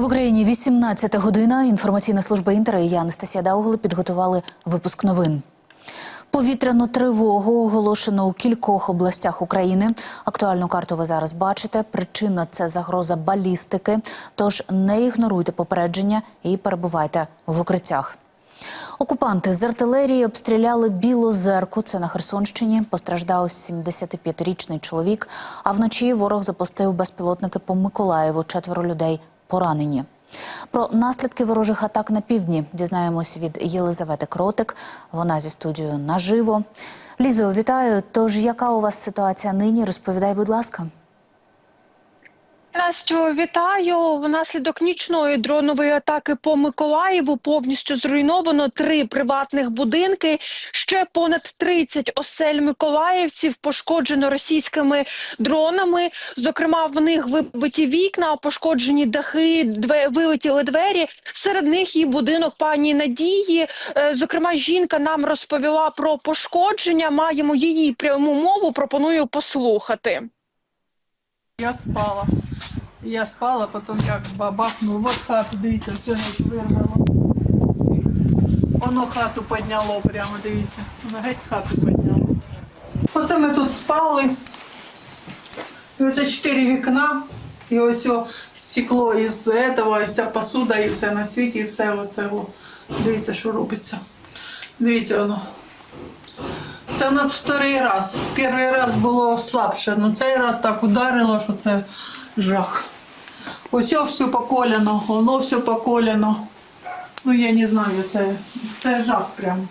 В Україні 18 година. Інформаційна служба Інтера і я, Анастасія Даугли, підготували випуск новин. Повітряну тривогу оголошено у кількох областях України. Актуальну карту ви зараз бачите. Причина це загроза балістики. Тож не ігноруйте попередження і перебувайте в укриттях. Окупанти з артилерії обстріляли Білозерку, це на Херсонщині. Постраждав 75-річний чоловік. А вночі ворог запустив безпілотники по Миколаєву. Четверо людей поранені. Про наслідки ворожих атак на півдні дізнаємось від Єлизавети Кротик. Вона зі студією наживо. Лізо, вітаю. Тож яка у вас ситуація нині? Розповідай, будь ласка. Настю, вітаю. Внаслідок нічної дронової атаки по Миколаєву повністю зруйновано три приватних будинки. Ще понад 30 осель миколаївців пошкоджено російськими дронами. Зокрема, в них вибиті вікна, пошкоджені дахи, две, вилетіли двері. Серед них і будинок пані Надії. Е, Зокрема, жінка нам розповіла про пошкодження. Маємо її пряму мову. Пропоную послухати. Я спала. Я спала, потім як бабахнуло. От хату, дивіться, все геть вирвало. Воно хату підняло прямо, дивіться. Воно геть хату підняло. Оце ми тут спали. І оце чотири вікна. І ось стекло із этого, і вся посуда, і все на світі, і все оце. Дивіться, що робиться. Дивіться воно. Це в нас вторий раз. Перший раз було слабше, але цей раз так ударило, що це жах. Ось все поколено, воно все поколено. Ну я не знаю, це, це жах прям.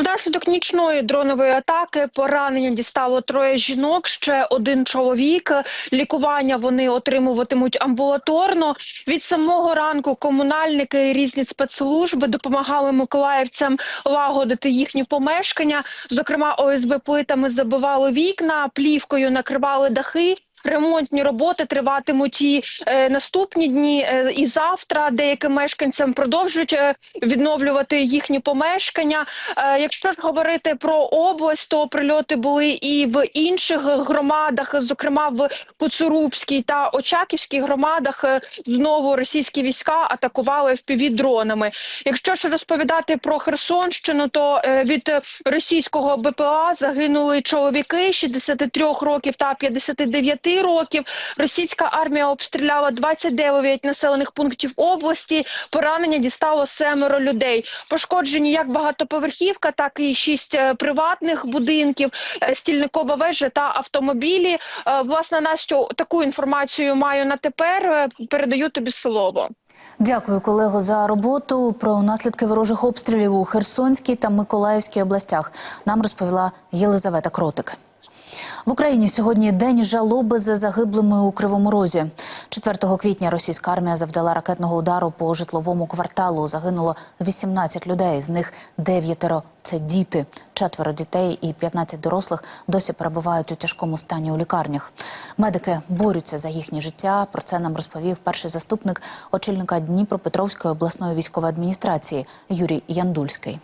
Внаслідок нічної дронової атаки поранення дістало троє жінок, ще один чоловік. Лікування вони отримуватимуть амбулаторно. Від самого ранку комунальники і різні спецслужби допомагали миколаївцям лагодити їхні помешкання. Зокрема, ОСБ плитами забивали вікна, плівкою накривали дахи. Ремонтні роботи триватимуть і е, наступні дні, е, і завтра. Деяким мешканцям продовжують е, відновлювати їхні помешкання. Е, якщо ж говорити про область, то прильоти були і в інших громадах, зокрема в Куцурубській та Очаківській громадах. Е, Знову російські війська атакували впівдронами. Якщо ж розповідати про Херсонщину, то е, від російського БПЛА загинули чоловіки 63 років та 59 років. Російська армія обстріляла 29 населених пунктів області. Поранення дістало семеро людей. Пошкоджені як багатоповерхівка, так і шість е, приватних будинків, е, стільникова вежа та автомобілі. Е, Власне, Настю, таку інформацію маю на тепер. Передаю тобі слово. Дякую, колего, за роботу. Про наслідки ворожих обстрілів у Херсонській та Миколаївській областях нам розповіла Єлизавета Кротик. В Україні сьогодні день жалоби за загиблими у Кривому Розі. 4 квітня російська армія завдала ракетного удару по житловому кварталу. Загинуло 18 людей, з них дев'ятеро це діти. Четверо дітей і 15 дорослих досі перебувають у тяжкому стані у лікарнях. Медики борються за їхнє життя. Про це нам розповів перший заступник очільника Дніпропетровської обласної військової адміністрації Юрій Яндульський.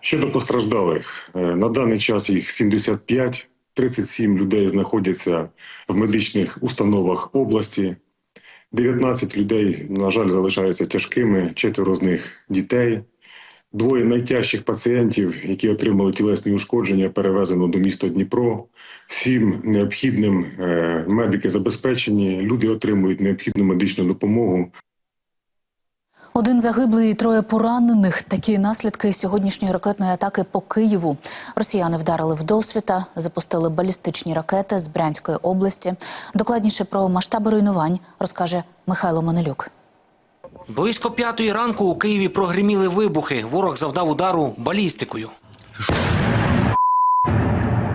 Щодо постраждалих, е, на даний час їх 75, 37 людей знаходяться в медичних установах області. 19 людей, на жаль, залишаються тяжкими, четверо з них дітей. Двоє найтяжчих пацієнтів, які отримали тілесні ушкодження, перевезено до міста Дніпро. Всім необхідним е, медики забезпечені, люди отримують необхідну медичну допомогу. Один загиблий і троє поранених. Такі наслідки сьогоднішньої ракетної атаки по Києву. Росіяни вдарили в досвіта, запустили балістичні ракети з Брянської області. Докладніше про масштаби руйнувань розкаже Михайло Манелюк. Близько п'ятої ранку у Києві прогриміли вибухи. Ворог завдав удару балістикою.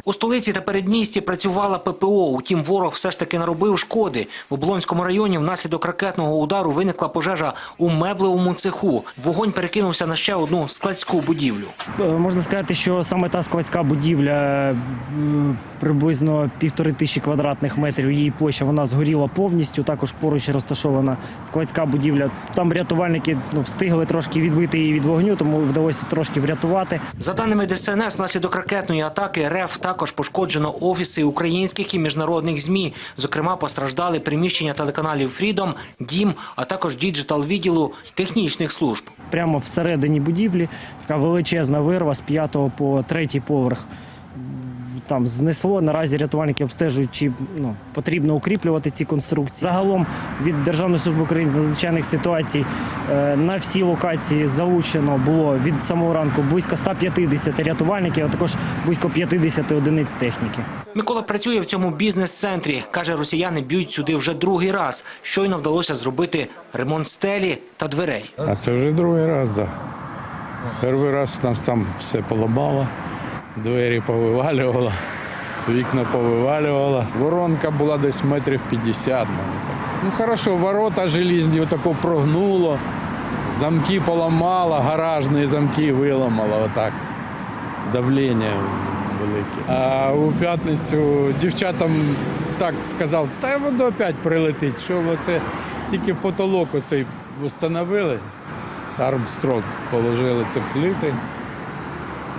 У столиці та передмісті працювала ППО. Утім, ворог все ж таки наробив шкоди. В Облонському районі внаслідок ракетного удару виникла пожежа у меблевому цеху. Вогонь перекинувся на ще одну складську будівлю. Е, Можна сказати, що саме та складська будівля е, приблизно півтори тисячі квадратних метрів. Її площа вона згоріла повністю. Також поруч розташована складська будівля. Там рятувальники ну, встигли трошки відбити її від вогню, тому вдалося трошки врятувати. За даними ДСНС, внаслідок ракетної атаки РФ також Також пошкоджено офіси українських і міжнародних змі. Зокрема, постраждали приміщення телеканалів Фрідом, Дім, а також діджитал відділу технічних служб. Прямо всередині будівлі така величезна вирва з п'ятого по третій поверх. Там знесло. Наразі рятувальники обстежують, чи ну, потрібно укріплювати ці конструкції. Загалом від Державної служби України з надзвичайних ситуацій е, на всі локації залучено було від самого ранку близько 150 рятувальників, а також близько 50 одиниць техніки. Микола працює в цьому бізнес-центрі. Каже, росіяни б'ють сюди вже другий раз. Щойно вдалося зробити ремонт стелі та дверей. А це вже другий раз, так. Да. Перший раз нас там все поламало, двері повивалювало, вікна повивалювало. Воронка була десь метрів 50. Ну хорошо, ворота желізні отако прогнуло, замки поламало, гаражні замки виламало отак. Давлення велике. А у п'ятницю дівчатам так сказав, та воно опять прилетить, що оце тільки потолок оцей встановили. Армстронг положили це плити.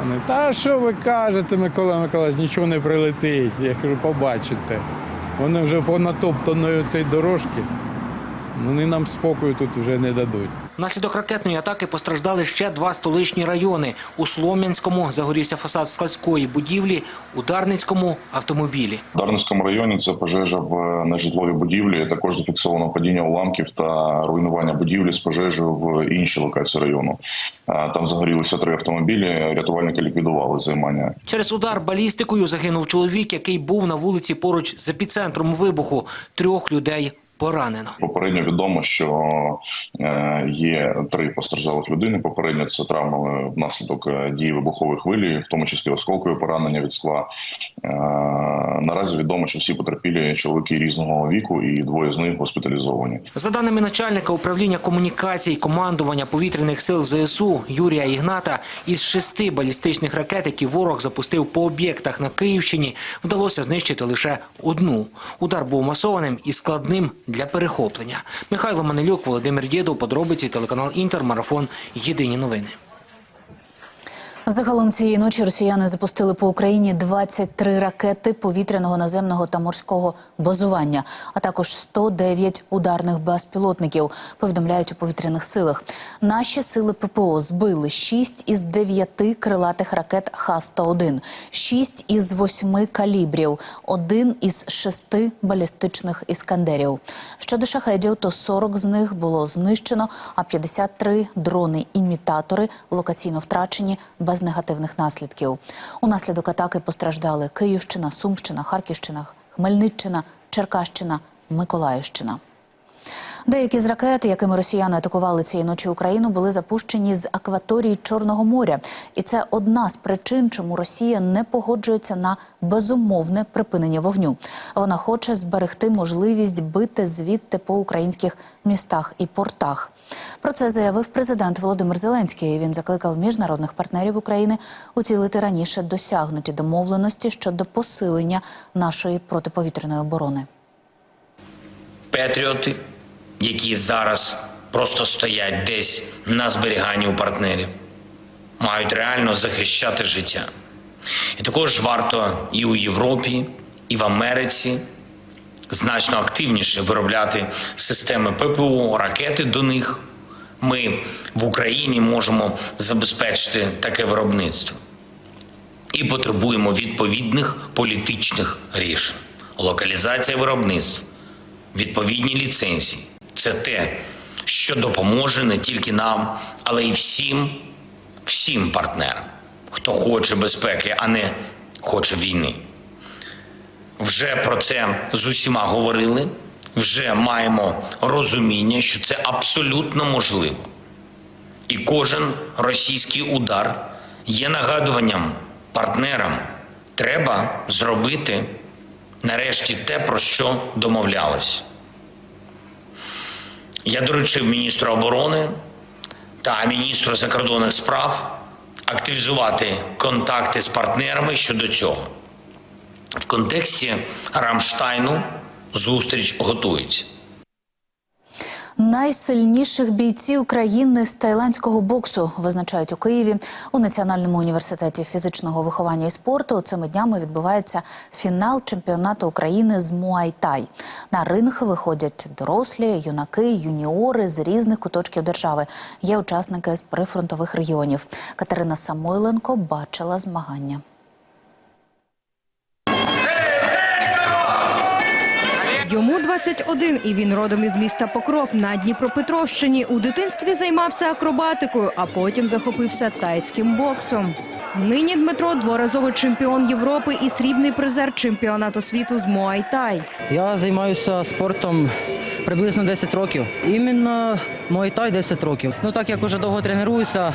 Вони, та що ви кажете, Микола Миколаївич, нічого не прилетить. Я кажу, побачите. Вони вже понатоптаною цієї дорожки. Вони нам спокою тут вже не дадуть. Внаслідок ракетної атаки постраждали ще два столичні райони. У Слов'янському загорівся фасад складської будівлі, у Дарницькому – автомобілі. В Дарницькому районі це пожежа в нежитловій будівлі. Також зафіксовано падіння уламків та руйнування будівлі з пожежею в іншій локації району. Там загорілися три автомобілі. Рятувальники ліквідували займання. Через удар балістикою загинув чоловік, який був на вулиці поруч з епіцентром вибуху. Трьох людей поранено. Попередньо відомо, що е, є три постраждалих людини. Попередньо це травми внаслідок е, дії вибухової хвилі, в тому числі осколкові поранення від скла. Е, Наразі відомо, що всі потерпілі чоловіки різного віку, і двоє з них госпіталізовані. За даними начальника управління комунікацій командування повітряних сил ЗСУ Юрія Ігната, із шести балістичних ракет, які ворог запустив по об'єктах на Київщині, вдалося знищити лише одну. Удар був масованим і складним для перехоплення. Михайло Манелюк, Володимир Дєдов, подробиці, телеканал Інтер, марафон. Єдині новини. Загалом цієї ночі росіяни запустили по Україні 23 ракети повітряного, наземного та морського базування, а також 109 ударних безпілотників. Повідомляють у повітряних силах. Наші сили ППО збили 6 із 9 крилатих ракет Х-101, 6 із 8 калібрів, 1 із 6 балістичних іскандерів. Щодо шахедів, то 40 з них було знищено, а 53 дрони-імітатори локаційно втрачені без негативних наслідків. Унаслідок атаки постраждали Київщина, Сумщина, Харківщина, Хмельниччина, Черкащина, Миколаївщина. Деякі з ракет, якими росіяни атакували цієї ночі Україну, були запущені з акваторії Чорного моря, і це одна з причин, чому Росія не погоджується на безумовне припинення вогню. Вона хоче зберегти можливість бити звідти по українських містах і портах. Про це заявив президент Володимир Зеленський. Він закликав міжнародних партнерів України уцілити раніше досягнуті домовленості щодо посилення нашої протиповітряної оборони. патріоти, які зараз просто стоять десь на зберіганні у партнерів, мають реально захищати життя. І також варто і у Європі, і в Америці значно активніше виробляти системи ППО, ракети до них. Ми в Україні можемо забезпечити таке виробництво і потребуємо відповідних політичних рішень. Локалізація виробництва, відповідні ліцензії це те, що допоможе не тільки нам, але й всім, всім партнерам, хто хоче безпеки, а не хоче війни. Вже про це з усіма говорили, вже маємо розуміння, що це абсолютно можливо. І кожен російський удар є нагадуванням партнерам. Треба зробити нарешті те, про що домовлялись. Я доручив міністру оборони та міністру закордонних справ активізувати контакти з партнерами щодо цього. В контексті Рамштайну зустріч готується. Найсильніших бійців країни з тайландського боксу визначають у Києві у Національному університеті фізичного виховання і спорту. Цими днями відбувається фінал чемпіонату України з Муайтай. На ринг виходять дорослі, юнаки, юніори з різних куточків держави. Є учасники з прифронтових регіонів. Катерина Самойленко бачила змагання. Йому 21 і він родом із міста Покров на Дніпропетровщині. У дитинстві займався акробатикою, а потім захопився тайським боксом. Нині Дмитро дворазовий чемпіон Європи і срібний призер чемпіонату світу з Муай-Тай. Я займаюся спортом приблизно 10 років. Іменно Муайтай 10 років. Ну так як уже довго тренуюся,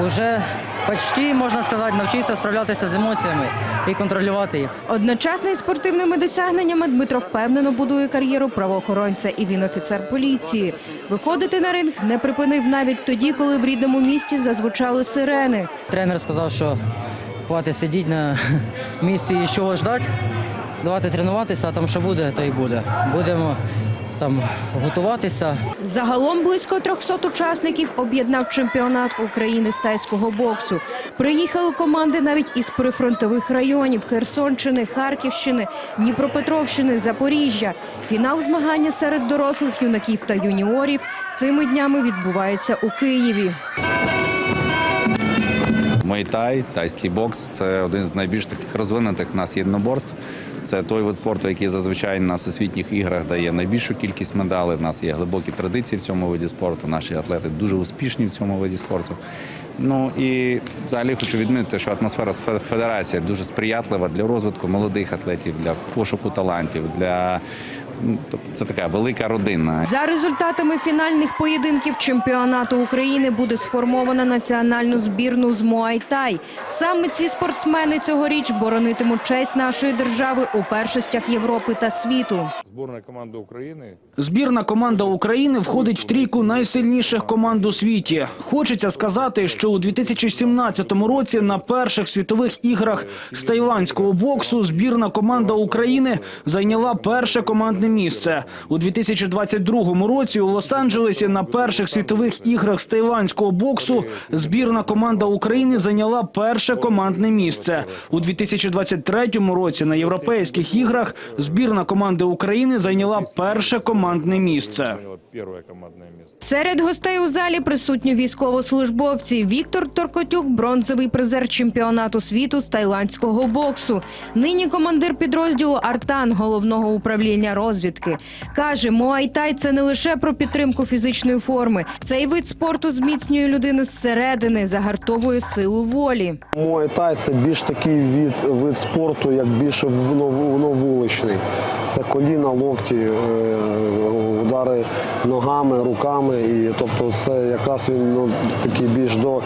вже почти, можна сказати, навчився справлятися з емоціями і контролювати їх. Одночасно із спортивними досягненнями Дмитро впевнено будує кар'єру правоохоронця і він офіцер поліції. Виходити на ринг не припинив навіть тоді, коли в рідному місті зазвучали сирени. Тренер сказав, що хватить сидіти на місці і чого ждати. Давайте тренуватися, а там що буде, то і буде. Будемо там готуватися. Загалом близько 300 учасників об'єднав чемпіонат України з тайського боксу. Приїхали команди навіть із прифронтових районів Херсонщини, Харківщини, Дніпропетровщини, Запоріжжя. Фінал змагання серед дорослих юнаків та юніорів цими днями відбувається у Києві. Мейтай, тайський бокс це один з найбільш таких розвинутих в нас єдиноборств. Це той вид спорту, який зазвичай на всесвітніх іграх дає найбільшу кількість медалей. У нас є глибокі традиції в цьому виді спорту. Наші атлети дуже успішні в цьому виді спорту. Ну і взагалі хочу відмітити, що атмосфера федерації дуже сприятлива для розвитку молодих атлетів, для пошуку талантів, для тобто це така велика родина. За результатами фінальних поєдинків чемпіонату України буде сформована національну збірну з Муай-Тай. Саме ці спортсмени цьогоріч боронитимуть честь нашої держави у першостях Європи та світу. Зборна команда України Збірна команда України входить в трійку найсильніших команд у світі. Хочеться сказати, що у 2017 році на перших світових іграх з тайландського боксу збірна команда України зайняла перше командне місце. У 2022 році у Лос-Анджелесі на перших світових іграх з тайландського боксу збірна команда України зайняла перше командне місце. У 2023 році на європейських іграх збірна команди України зайняла перше командне місце. Серед гостей у залі присутні військовослужбовці. Віктор Торкотюк, бронзовий призер чемпіонату світу з тайландського боксу. Нині командир підрозділу Артан головного управління розвідки. Каже, Муайтай – це не лише про підтримку фізичної форми. Цей вид спорту зміцнює людину зсередини, загартовує силу волі. Муай-тай – це більш такий від, вид спорту, як більше воно вуличний. Коліна, локті, е, удари ногами, руками. І тобто це якраз він ну, такий більш до.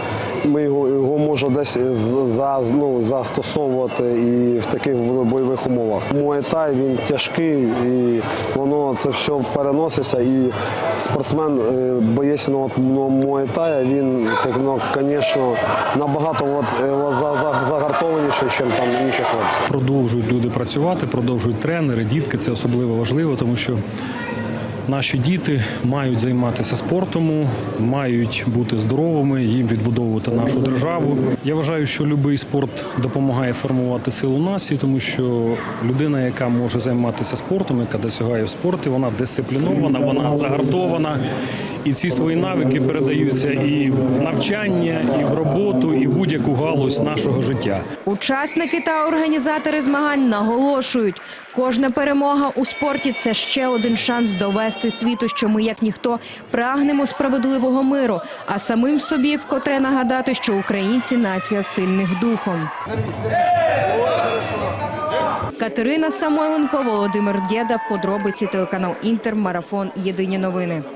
Ми його, його може десь за, ну, застосовувати і в таких бойових умовах. Муай-тай він тяжкий і воно це все переноситься. І спортсмен, е, боєць ну, ну, він, так, ну, звісно, набагато от, е, за- за- загартованіший, ніж там інші хлопці. Продовжують люди працювати, продовжують тренери, дітки. Це особливо важливо, тому що наші діти мають займатися спортом, мають бути здоровими, їм відбудовувати нашу державу. Я вважаю, що будь-який спорт допомагає формувати силу нації, тому що людина, яка може займатися спортом, яка досягає в спорті, вона дисциплінована, вона загартована. І ці свої навики передаються і в навчання, і в роботу, і в будь-яку галузь нашого життя. Учасники та організатори змагань наголошують, кожна перемога у спорті це ще один шанс довести світу, що ми, як ніхто, прагнемо справедливого миру, а самим собі вкотре нагадати, що українці нація сильних духом. Катерина Самойленко, Володимир Дєдав, подробиці телеканал Інтер, марафон. Єдині новини.